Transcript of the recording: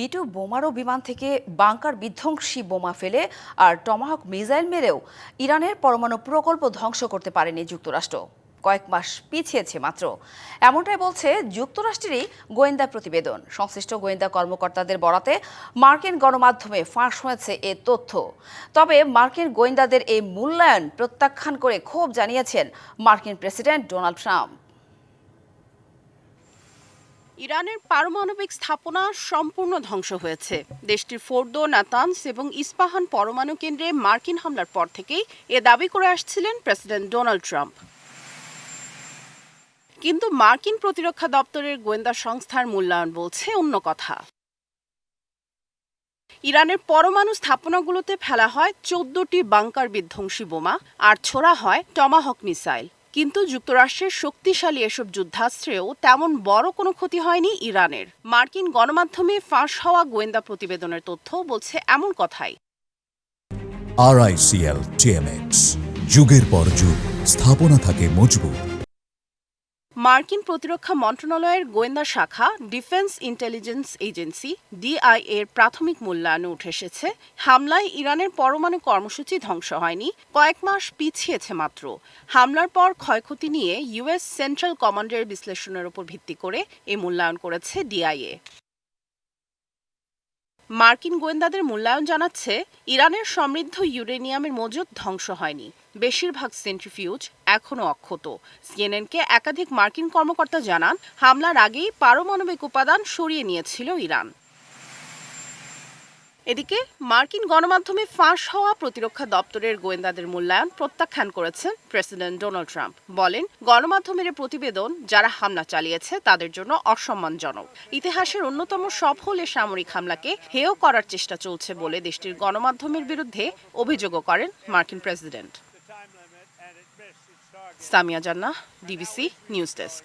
B2 বোমারো বিমান থেকে bunker বিধ্বংসী বোমা ফেলে আর টমাহক মিসাইল মেরেও ইরানের পরমাণু প্রকল্প ধ্বংস করতে পারেনি যুক্তরাষ্ট্র। কয়েক মাস পিছিয়েছে মাত্র। এমনটাই বলছে যুক্তরাষ্ট্রেরই গোয়েন্দা প্রতিবেদন। সংশ্লিষ্ট গোয়েন্দা কর্মকর্তাদের বরাতে মার্কিন গণমাধ্যমে ফাঁস হয়েছে এ তথ্য। তবে মার্কিন গোয়েন্দাদের এই মূল্যায়ন প্রত্যাখ্যান করে ক্ষোভ জানিয়েছেন মার্কিন প্রেসিডেন্ট ডোনাল্ড ট্রাম্প। ইরানের পারমাণবিক স্থাপনা সম্পূর্ণ ধ্বংস হয়েছে। দেশটির ফোর্দো, নাতানস এবং ইস্পাহান পরমাণু কেন্দ্রে মার্কিন হামলার পর থেকেই এ দাবি করে আসছিলেন প্রেসিডেন্ট ডোনাল্ড ট্রাম্প। কিন্তু মার্কিন প্রতিরক্ষা দপ্তরের গোয়েন্দা সংস্থার মূল্যায়ন বলছে অন্য কথা। ইরানের পরমাণু স্থাপনাগুলোতে ফেলা হয় চোদ্দটি বাংকার বিধ্বংসী বোমা, আর ছোড়া হয় টমাহক মিসাইল। কিন্তু যুক্তরাষ্ট্রের শক্তিশালী এসব যুদ্ধাস্ত্রেও তেমন বড় কোনো ক্ষতি হয়নি ইরানের। মার্কিন গণমাধ্যমে ফাঁস হওয়া গোয়েন্দা প্রতিবেদনের তথ্য বলছে এমন কথাই। আরআইসিএল টিএমএক্স যুগের পর যুগ, স্থাপনা থাকে মজবুত। মার্কিন প্রতিরক্ষা মন্ত্রণালয়ের গোয়েন্দা শাখা ডিফেন্স ইন্টেলিজেন্স এজেন্সি ডিআই এর প্রাথমিক মূল্যায়নে উঠে এসেছে। হামলায় ইরানের পরমাণু কর্মসূচি ধ্বংস হয়নি, কয়েক মাস পিছিয়েছে মাত্র। হামলার পর ক্ষয়ক্ষতি নিয়ে ইউএস সেন্ট্রাল কমান্ডের বিশ্লেষণের উপর ভিত্তি করে এ মূল্যায়ন করেছে ডিআইএ। মার্কিন গোয়েন্দাদের মূল্যায়ন জানাচ্ছে, ইরানের সমৃদ্ধ ইউরেনিয়ামের মজুদ ধ্বংস হয়নি। বেশিরভাগ সেন্ট্রিফিউজ এখনও অক্ষত। সিএনএনকে একাধিক মার্কিন কর্মকর্তা জানান, হামলার আগেই পারমাণবিক উপাদান সরিয়ে নিয়েছিল ইরান। এদিকে মার্কিন গণমাধ্যমে ফাঁস হওয়া প্রতিরক্ষা দপ্তরের গোয়েন্দাদের মূল্যায়ন প্রত্যাখ্যান করেছেন প্রেসিডেন্ট ডোনাল্ড ট্রাম্প। বলেন, গণমাধ্যমের প্রতিবেদন যারা হামলা চালিয়েছে তাদের জন্য অসম্মানজনক। ইতিহাসের অন্যতম সফল এ সামরিক হামলাকে হেয় করার চেষ্টা চলছে বলে দেশটির গণমাধ্যমের বিরুদ্ধে অভিযোগও করেন মার্কিন প্রেসিডেন্ট। সামিয়া জান্নাহ, ডিবিসি নিউজ ডেস্ক।